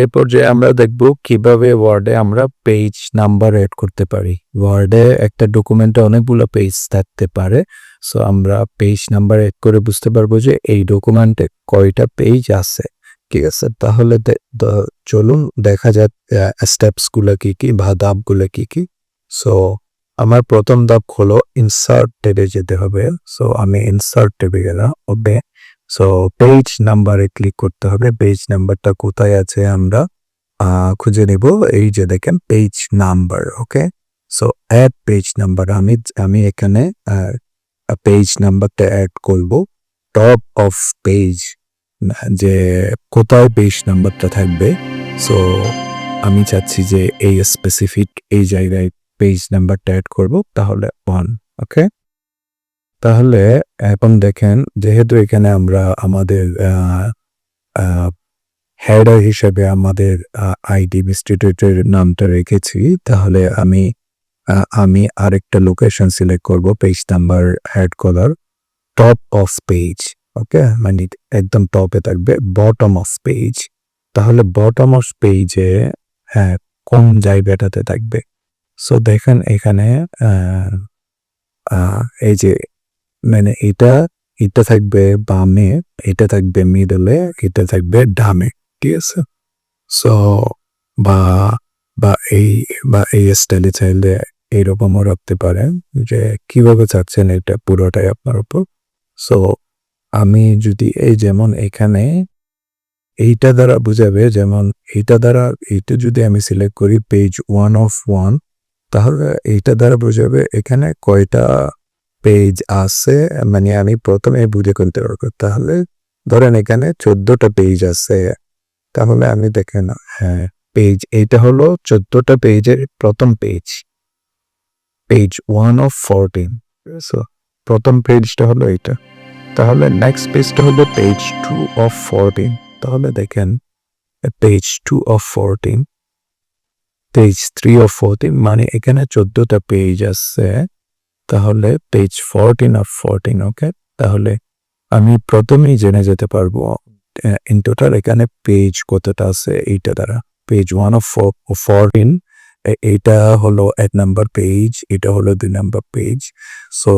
এরপর যে আমরা দেখব কীভাবে ওয়ার্ডে আমরা পেজ নাম্বার এড করতে পারি। ওয়ার্ডে একটা ডকুমেন্টে অনেকগুলো পেজ থাকতে পারে। সো আমরা পেজ নাম্বার এড করে বুঝতে পারব যে এই ডকুমেন্টে কয়টা পেজ আছে। ঠিক আছে? তাহলে চলুন দেখা যাক স্টেপসগুলো কি কি বা ধাপগুলো কি কি। সো আমার প্রথম ধাপ হলো ইনসার্ট ট্যাবে যেতে হবে। সো আমি ইনসার্ট ট্যাবে গেলাম। ওকে সো পেজ নাম্বারে ক্লিক করতে হবে। পেজ নাম্বারটা কোথায় আছে আমরা খুঁজে নিব। এই যে দেখেন page number okay so add page number আমি আমি এখানে পেজ নাম্বারটা অ্যাড করব। টপ অফ পেজ যে কোথায় পেজ নাম্বারটা থাকবে? সো আমি চাচ্ছি যে এই স্পেসিফিক এই জায়গায় পেজ নাম্বারটা অ্যাড করব, তাহলে ওয়ান ওকে তাহলে এখন দেখেন, যেহেতু এখানে আমরা আমাদের হেডার হিসেবে আমাদের আইডি ইনস্টিটিউটের নামটা রেখেছি, তাহলে আমি আমি আরেকটা লোকেশন সিলেক্ট করব পেজ নাম্বার অ্যাড করার টপ অফ পেজ ওকে মানে একদম টপে থাকবে বটম অফ পেজ তাহলে বটম অফ পেজে হ্যাঁ কোন জায়গাটাতে থাকবে? সো দেখেন এখানে এই যে মানে এটা এটা থাকবে বামে, এটা থাকবে মিডলে এটা থাকবে ডামে ঠিক আছে? সো বা বা এই বা এই স্টাইলে চাইলে এইরকমও রাখতে পারেন যে কীভাবে চাচ্ছেন এটা পুরোটাই আপনার উপর। সো আমি যদি এই যেমন এখানে এইটা দ্বারা বুঝাবে, যেমন এইটা দ্বারা, এইটা যদি আমি সিলেক্ট করি পেজ ওয়ান অফ ওয়ান তাহলে এইটা দ্বারা বুঝাবে এখানে কয়টা পেজ আছে মানে আমি প্রথমে বুঝে করতে পারব। তাহলে ধরেন এখানে চোদ্দটা পেজ আছে, তাহলে আমি দেখেন হ্যাঁ পেজ এইটা হলো চোদ্দটা পেজের প্রথম page page one of fourteen প্রথম পেজটা হলো এটা তাহলে নেক্সট পেজটা হলো পেজ টু অফ ফোরটিন তাহলে দেখেন page two of fourteen page three of fourteen মানে এখানে চোদ্দটা পেজ আছে। তাহলে page fourteen of fourteen okay তাহলে আমি প্রথমেই জেনে যেতে পারব ইন টোটাল এখানে পেজ কতটা আছে এইটা দ্বারা। পেজ ওয়ান অফ ফোরটিন এইটা হলো এক নাম্বার পেজ এটা হলো দুই নাম্বার পেজ সো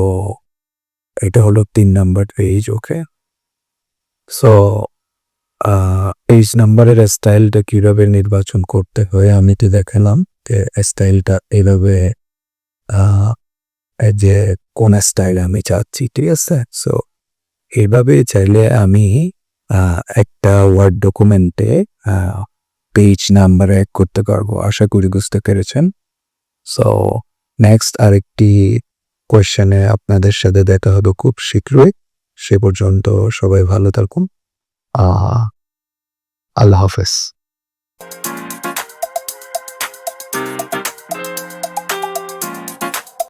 এটা হলো তিন number page okay so page নাম্বারের স্টাইলটা কীভাবে নির্বাচন করতে হয় আমি তো দেখালাম, যে স্টাইলটা এইভাবে যে কোন স্টাইল আমি চাচ্ছি, ঠিক আছে? সো এইভাবে চাইলে আমি একটা ওয়ার্ড ডকুমেন্টে পেজ নাম্বার এক করতে পারব। আশা করি বুঝতে পেরেছেন? সো নেক্সট আরেকটি কোয়েশ্চেনে আপনাদের সাথে দেখা হবে খুব শীঘ্রই। সে পর্যন্ত সবাই ভালো থাকুন। আল্লাহ হাফেজ।